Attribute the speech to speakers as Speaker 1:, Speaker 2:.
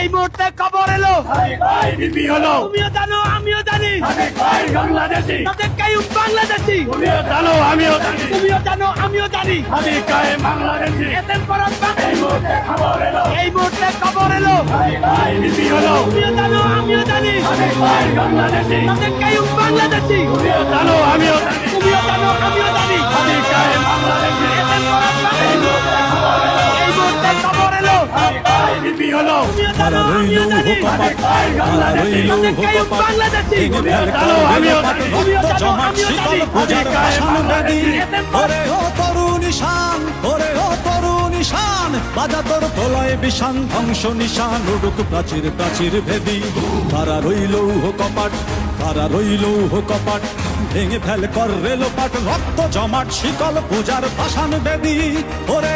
Speaker 1: এই মুহূর্তে খবর এলো।
Speaker 2: হলো?
Speaker 1: তুমিও জানো আমিও জানি।
Speaker 2: বাংলাদেশি?
Speaker 1: বাংলাদেশি।
Speaker 2: তুমিও জানো আমিও জানি।
Speaker 1: তুমিও জানো আমিও জানি।
Speaker 2: বাংলাদেশি? এই মুহূর্তে খবর এলো। হলো?
Speaker 1: তুমিও জানো আমিও জানি।
Speaker 2: আমি বাংলাদেশি?
Speaker 1: বাংলাদেশি।
Speaker 2: তুমিও জানো আমিও জানি।
Speaker 1: তুমিও জানি তুমিও
Speaker 3: রইল
Speaker 1: আমিও জানি
Speaker 3: রইল হোকপাট ভেঙে ফেল
Speaker 2: আমিও
Speaker 3: পাট রক্ত জমাট শীতল পূজার ভাষণ বেদি ওরে ও তরুণ ওরে ও তরুণ ঈশান বাজা তোর প্রলয় বিষান ধ্বংস নিশান উড়ুক প্রাচীর প্রাচীর ভেদি। তারা রইল হোকপাট তারা রইল হোকপাট ভেঙে ফেল কর রেলোপাট রক্ত জমাট শীতল পূজার ভাষণ বেদি। ওরে